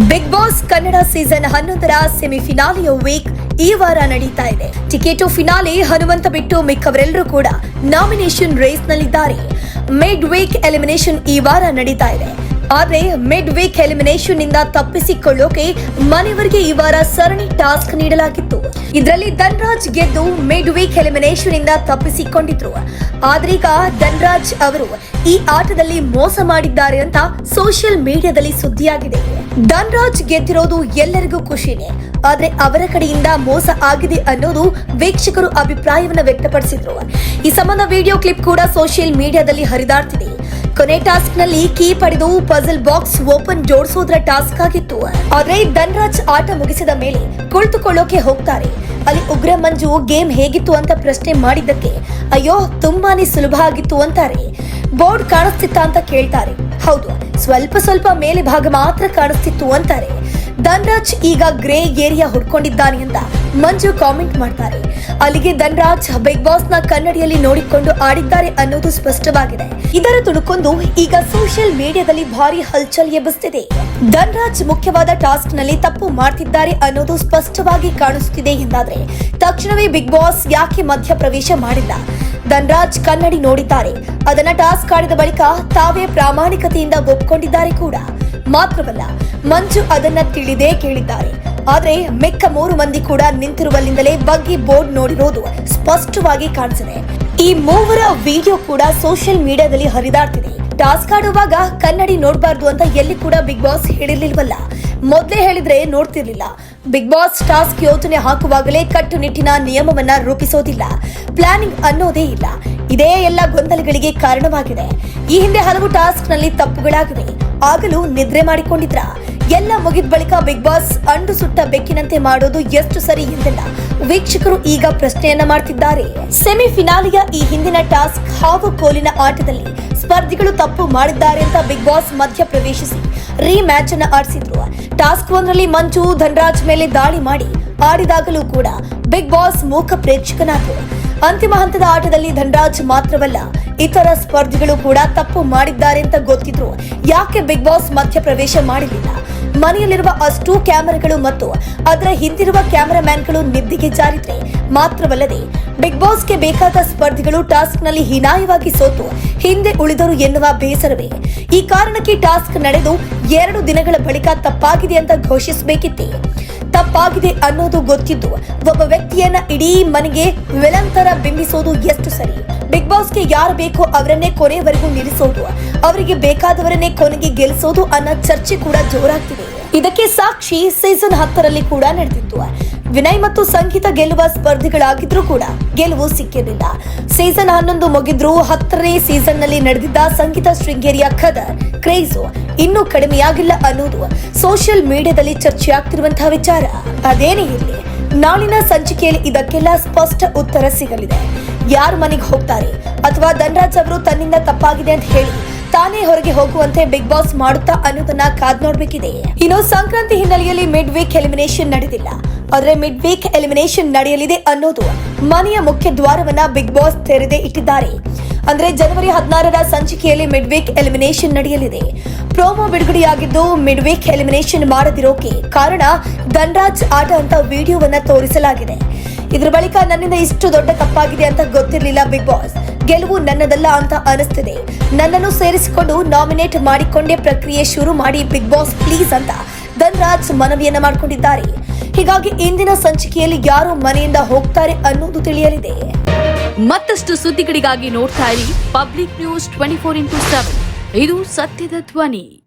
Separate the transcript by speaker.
Speaker 1: Big boss Kannada season ಹನ್ನೊಂದರ ಸೆಮಿಫಿನಾಲಿಯ weak ಈ ವಾರ ನಡೀತಾ ಇದೆ. ಟಿಕೆಟು ಫಿನಾಲೆ ಹನುಮಂತ ಬಿಟ್ಟು ಮಿಕ್ಕವರೆಲ್ಲರೂ ಕೂಡ ನಾಮಿನೇಷನ್ ರೇಸ್ನಲ್ಲಿದ್ದಾರೆ ಮಿಡ್ ವೀಕ್ ಎಲಿಮಿನೇಷನ್ ಈ ವಾರ ನಡೀತಾ ಇದೆ. ಆದ್ರೆ ಮಿಡ್ ವೀಕ್ ಎಲಿಮಿನೇಷನ್ನಿಂದ ತಪ್ಪಿಸಿಕೊಳ್ಳೋಕೆ ಮನೆಯವರಿಗೆ ಈ ವಾರ ಸರಣಿ ಟಾಸ್ಕ್ ನೀಡಲಾಗಿತ್ತು. ಇದರಲ್ಲಿ ಧನ್ರಾಜ್ ಗೆದ್ದು ಮಿಡ್ ವೀಕ್ ಎಲಿಮಿನೇಷನ್ ಇಂದ ತಪ್ಪಿಸಿಕೊಂಡಿದ್ರು. ಆದ್ರೀಗ ಧನ್ರಾಜ್ ಅವರು ಈ ಆಟದಲ್ಲಿ ಮೋಸ ಮಾಡಿದ್ದಾರೆ ಅಂತ ಸೋಷಿಯಲ್ ಮೀಡಿಯಾದಲ್ಲಿ ಸುದ್ದಿಯಾಗಿದೆ. ಧನ್ರಾಜ್ ಗೆದ್ದಿರೋದು ಎಲ್ಲರಿಗೂ ಖುಷಿನೇ. ಆದ್ರೆ ಅವರ ಕಡೆಯಿಂದ ಮೋಸ ಆಗಿದೆ ಅನ್ನೋದು ವೀಕ್ಷಕರು ಅಭಿಪ್ರಾಯವನ್ನ ವ್ಯಕ್ತಪಡಿಸಿದ್ರು. ಈ ಸಂಬಂಧ ವಿಡಿಯೋ ಕ್ಲಿಪ್ ಕೂಡ ಸೋಷಿಯಲ್ ಮೀಡಿಯಾದಲ್ಲಿ ಹರಿದಾಡ್ತಿದೆ. ಕೊನೆ ಟಾಸ್ಕ್ನಲ್ಲಿ ಕೀ ಪಡೆದು ಪಜಲ್ ಬಾಕ್ಸ್ ಓಪನ್ ಜೋಡಿಸೋದ್ರ ಟಾಸ್ಕ್ ಆಗಿತ್ತು. ಆದ್ರೆ ಧನ್ರಾಜ್ ಆಟ ಮುಗಿಸಿದ ಮೇಲೆ ಕುಳಿತುಕೊಳ್ಳೋಕೆ ಹೋಗ್ತಾರೆ. ಅಲ್ಲಿ ಉಗ್ರ ಮಂಜು ಗೇಮ್ ಹೇಗಿತ್ತು ಅಂತ ಪ್ರಶ್ನೆ ಮಾಡಿದ್ದಕ್ಕೆ, ಅಯ್ಯೋ, ತುಂಬಾನೇ ಸುಲಭ ಆಗಿತ್ತು ಅಂತಾರೆ. ಬೋರ್ಡ್ ಕಾಣಿಸ್ತಿತ್ತ? ಅಂತ ಕೇಳ್ತಾರೆ. ಹೌದು, ಸ್ವಲ್ಪ ಸ್ವಲ್ಪ ಮೇಲೆ ಭಾಗ ಮಾತ್ರ ಕಾಣಿಸ್ತಿತ್ತು ಅಂತಾರೆ. ಧನ್ರಾಜ್ ಈಗ ಗ್ರೇ ಏರಿಯಾ ಹುಡ್ಕೊಂಡಿದ್ದಾನೆ ಅಂತ ಮಂಜು ಕಾಮೆಂಟ್ ಮಾಡ್ತಾರೆ. ಅಲ್ಲಿಗೆ ಧನ್ರಾಜ್ ಬಿಗ್ ಬಾಸ್ನ ಕನ್ನಡಿಯಲ್ಲಿ ನೋಡಿಕೊಂಡು ಆಡಿದ್ದಾರೆ ಅನ್ನೋದು ಸ್ಪಷ್ಟವಾಗಿದೆ. ಇದರ ತುಣುಕೊಂದು ಈಗ ಸೋಷಿಯಲ್ ಮೀಡಿಯಾದಲ್ಲಿ ಭಾರಿ ಹಲ್ಚಲ್ ಎಬ್ಬಿಸ್ತಿದೆ. ಧನ್ರಾಜ್ ಮುಖ್ಯವಾದ ಟಾಸ್ಕ್ನಲ್ಲಿ ತಪ್ಪು ಮಾಡ್ತಿದ್ದಾರೆ ಅನ್ನೋದು ಸ್ಪಷ್ಟವಾಗಿ ಕಾಣಿಸುತ್ತಿದೆ ಎಂದಾದ್ರೆ ತಕ್ಷಣವೇ ಬಿಗ್ ಬಾಸ್ ಯಾಕೆ ಮಧ್ಯ ಪ್ರವೇಶ ಮಾಡಿಲ್ಲ? ಧನ್ರಾಜ್ ಕನ್ನಡಿ ನೋಡಿದ್ದಾರೆ. ಅದನ್ನ ಟಾಸ್ಕ್ ಆಡಿದ ಬಳಿಕ ತಾವೇ ಪ್ರಾಮಾಣಿಕತೆಯಿಂದ ಒಪ್ಕೊಂಡಿದ್ದಾರೆ ಕೂಡ. ಮಾತ್ರವಲ್ಲ, ಮಂಜು ಅದನ್ನ ತಿಳಿದೇ ಕೇಳಿದ್ದಾರೆ. ಆದ್ರೆ ಮೆಕ್ಕ ಮೂರು ಮಂದಿ ಕೂಡ ನಿಂತಿರುವಲ್ಲಿಂದಲೇ ಬಗ್ಗಿ ಬೋರ್ಡ್ ನೋಡಿರೋದು ಸ್ಪಷ್ಟವಾಗಿ ಕಾಣಿಸಿದೆ. ಈ ಮೂವರ ವಿಡಿಯೋ ಕೂಡ ಸೋಷಿಯಲ್ ಮೀಡಿಯಾದಲ್ಲಿ ಹರಿದಾಡ್ತಿದೆ. ಟಾಸ್ಕ್ ಆಡುವಾಗ ಕನ್ನಡಿ ನೋಡಬಾರ್ದು ಅಂತ ಎಲ್ಲಿ ಕೂಡ ಬಿಗ್ ಬಾಸ್ ಹೇಳಿರ್ಲಿಲ್ವಲ್ಲ. ಮೊದಲೇ ಹೇಳಿದ್ರೆ ನೋಡ್ತಿರ್ಲಿಲ್ಲ. ಬಿಗ್ ಬಾಸ್ ಟಾಸ್ಕ್ ಯೋಜನೆ ಹಾಕುವಾಗಲೇ ಕಟ್ಟುನಿಟ್ಟಿನ ನಿಯಮವನ್ನ ರೂಪಿಸೋದಿಲ್ಲ. ಪ್ಲಾನಿಂಗ್ ಅನ್ನೋದೇ ಇಲ್ಲ. ಇದೇ ಎಲ್ಲ ಗೊಂದಲಗಳಿಗೆ ಕಾರಣವಾಗಿದೆ. ಈ ಹಿಂದೆ ಹಲವು ಟಾಸ್ಕ್ನಲ್ಲಿ ತಪ್ಪುಗಳಾಗಿವೆ. ಆಗಲೂ ನಿದ್ರೆ ಮಾಡಿಕೊಂಡಿದ್ರ? ಎಲ್ಲ ಮುಗಿದ ಬಳಿಕ ಬಿಗ್ ಬಾಸ್ ಅಂಡು ಸುಟ್ಟ ಬೆಕ್ಕಿನಂತೆ ಮಾಡೋದು ಎಷ್ಟು ಸರಿ ಎಂದೆಲ್ಲ ವೀಕ್ಷಕರು ಈಗ ಪ್ರಶ್ನೆಯನ್ನ ಮಾಡ್ತಿದ್ದಾರೆ. ಸೆಮಿಫಿನಾಲಿಯ ಈ ಹಿಂದಿನ ಟಾಸ್ಕ್ ಹಾಗೂ ಕೋಲಿನ ಆಟದಲ್ಲಿ ಸ್ಪರ್ಧಿಗಳು ತಪ್ಪು ಮಾಡಿದ್ದಾರೆ ಅಂತ ಬಿಗ್ ಬಾಸ್ ಮಧ್ಯ ಪ್ರವೇಶಿಸಿ ರೀ ಮ್ಯಾಚ್ ಅನ್ನ ಆಡಿಸಿದ್ರು. ಟಾಸ್ಕ್ ಒಂದರಲ್ಲಿ ಮಂಜು ಧನ್ರಾಜ್ ಮೇಲೆ ದಾಳಿ ಮಾಡಿ ಆಡಿದಾಗಲೂ ಕೂಡ ಬಿಗ್ ಬಾಸ್ ಮೂಕ ಪ್ರೇಕ್ಷಕನಾದ್ರು ಅಂತಿಮ ಹಂತದ ಆಟದಲ್ಲಿ ಧನ್ರಾಜ್ ಮಾತ್ರವಲ್ಲ ಇತರ ಸ್ಪರ್ಧಿಗಳು ಕೂಡ ತಪ್ಪು ಮಾಡಿದ್ದಾರೆ ಅಂತ ಗೊತ್ತಿದ್ರು. ಯಾಕೆ ಬಿಗ್ ಬಾಸ್ ಮಧ್ಯ ಪ್ರವೇಶ ಮಾಡಲಿಲ್ಲ ಮನೆಯಲ್ಲಿರುವ ಅಷ್ಟು ಕ್ಯಾಮೆರಾಗಳು ಮತ್ತು ಅದರ ಹಿಂದಿರುವ ಕ್ಯಾಮೆರಾಮ್ಯಾನ್ಗಳು ನಿದ್ದಿಗೆ ಜಾರಿದ್ರೆ ಮಾತ್ರವಲ್ಲದೆ ಬಿಗ್ ಬಾಸ್ಗೆ ಬೇಕಾದ ಸ್ಪರ್ಧಿಗಳು ಟಾಸ್ಕ್ನಲ್ಲಿ ಹೀನಾಯವಾಗಿ ಸೋತು ಹಿಂದೆ ಉಳಿದರು ಎನ್ನುವ ಬೇಸರವೇ. ಈ ಕಾರಣಕ್ಕೆ ಟಾಸ್ಕ್ ನಡೆದು ಎರಡು ದಿನಗಳ ಬಳಿಕ ತಪ್ಪಾಗಿದೆ ಅಂತ ಘೋಷಿಸಬೇಕಿತ್ತೆ. ತಪ್ಪಾಗಿದೆ ಅನ್ನೋದು ಗೊತ್ತಿದ್ದು ಒಬ್ಬ ವ್ಯಕ್ತಿಯನ್ನ ಇಡೀ ಮನೆಗೆ ವಿಲಂತರ ತರ ಬಿಂಬಿಸೋದು ಎಷ್ಟು ಸರಿ? ಬಿಗ್ ಬಾಸ್ಗೆ ಯಾರು ಬೇಕೋ ಅವರನ್ನೇ ಕೊನೆಯವರೆಗೂ ನಿಲ್ಲಿಸೋದು. ಅವರಿಗೆ ಬೇಕಾದವರನ್ನೇ ಕೊನೆಗೆ ಗೆಲ್ಲಿಸೋದು ಅನ್ನೋ ಚರ್ಚೆ ಕೂಡ ಜೋರಾಗ್ತಿದೆ. ಇದಕ್ಕೆ ಸಾಕ್ಷಿ ಸೀಸನ್ ಹತ್ತರಲ್ಲಿ ಕೂಡ ನಡೆದಿತ್ತು ವಿನಯ್ ಮತ್ತು ಸಂಗೀತ ಗೆಲ್ಲುವ ಸ್ಪರ್ಧಿಗಳಾಗಿದ್ರೂ ಕೂಡ ಗೆಲುವು ಸಿಕ್ಕಿರಲಿಲ್ಲ. ಸೀಸನ್ ಹನ್ನೊಂದು ಮುಗಿದ್ರೂ ಹತ್ತನೇ ಸೀಸನ್ನಲ್ಲಿ ನಡೆದಿದ್ದ ಸಂಗೀತ ಶೃಂಗೇರಿಯ ಖದರ್, ಕ್ರೇಜು ಇನ್ನೂ ಕಡಿಮೆಯಾಗಿಲ್ಲ ಅನ್ನೋದು ಸೋಷಿಯಲ್ ಮೀಡಿಯಾದಲ್ಲಿ ಚರ್ಚೆಯಾಗ್ತಿರುವಂತಹ ವಿಚಾರ. ಅದೇನೇ ಇರಲಿ, ನಾಳಿನ ಸಂಚಿಕೆಯಲ್ಲಿ ಇದಕ್ಕೆಲ್ಲ ಸ್ಪಷ್ಟ ಉತ್ತರ ಸಿಗಲಿದೆ. ಯಾರು ಮನೆಗೆ ಹೋಗ್ತಾರೆ? ಅಥವಾ ಧನ್ರಾಜ್ ಅವರು ತನ್ನಿಂದ ತಪ್ಪಾಗಿದೆ ಅಂತ ಹೇಳಿ ತಾನೇ ಹೊರಗೆ ಹೋಗುವಂತೆ ಬಿಗ್ ಬಾಸ್ ಮಾಡುತ್ತಾ ಅನ್ನೋದನ್ನ ಕಾದ್ ನೋಡ್ಬೇಕಿದೆ. ಇನ್ನು ಸಂಕ್ರಾಂತಿ ಹಿನ್ನೆಲೆಯಲ್ಲಿ ಮಿಡ್ ವೀಕ್ ಎಲಿಮಿನೇಷನ್ ನಡೆದಿಲ್ಲ. ಆದ್ರೆ ಮಿಡ್ ವೀಕ್ ಎಲಿಮಿನೇಷನ್ ನಡೆಯಲಿದೆ ಅನ್ನೋದು ಮನೆಯ ಮುಖ್ಯ ದ್ವಾರವನ್ನ ಬಿಗ್ ಬಾಸ್ ತೆರೆದೇ ಇಟ್ಟಿದ್ದಾರೆ. ಅಂದ್ರೆ ಜನವರಿ ಹದಿನಾರರ ಸಂಚಿಕೆಯಲ್ಲಿ ಮಿಡ್ ವೀಕ್ ಎಲಿಮಿನೇಷನ್ ನಡೆಯಲಿದೆ. ಪ್ರೋಮೋ ಬಿಡುಗಡೆಯಾಗಿದ್ದು ಮಿಡ್ ವೀಕ್ ಎಲಿಮಿನೇಷನ್ ಮಾಡದಿರೋಕೆ ಕಾರಣ ಧನ್ರಾಜ್ ಆಟ ಅಂತ ವಿಡಿಯೋವನ್ನ ತೋರಿಸಲಾಗಿದೆ. ಇದ್ರ ಬಳಿಕ ನನ್ನಿಂದ ಇಷ್ಟು ದೊಡ್ಡ ತಪ್ಪಾಗಿದೆ ಅಂತ ಗೊತ್ತಿರಲಿಲ್ಲ ಬಿಗ್ ಬಾಸ್. ಗೆಲುವು ನನ್ನದಲ್ಲ ಅಂತ ಅನಿಸ್ತಿದೆ. ನನ್ನನ್ನು ಸೇರಿಸಿಕೊಂಡು ನಾಮಿನೇಟ್ ಮಾಡಿಕೊಂಡೇ ಪ್ರಕ್ರಿಯೆ ಶುರು ಮಾಡಿ ಬಿಗ್ ಬಾಸ್ ಪ್ಲೀಸ್ ಅಂತ ಧನ್ರಾಜ್ ಮನವಿಯನ್ನ ಮಾಡಿಕೊಂಡಿದ್ದಾರೆ. ಹೀಗಾಗಿ ಇಂದಿನ ಸಂಚಿಕೆಯಲ್ಲಿ ಯಾರು ಮನೆಯಿಂದ ಹೋಗ್ತಾರೆ ಅನ್ನೋದು ತಿಳಿಯಲಿದೆ.
Speaker 2: ಮತ್ತಷ್ಟು ಸುದ್ದಿಗಳಿಗಾಗಿ ನೋಡ್ತಾ ಇರಿ public news twenty four into seven. ಇದು ಸತ್ಯದ ಧ್ವನಿ.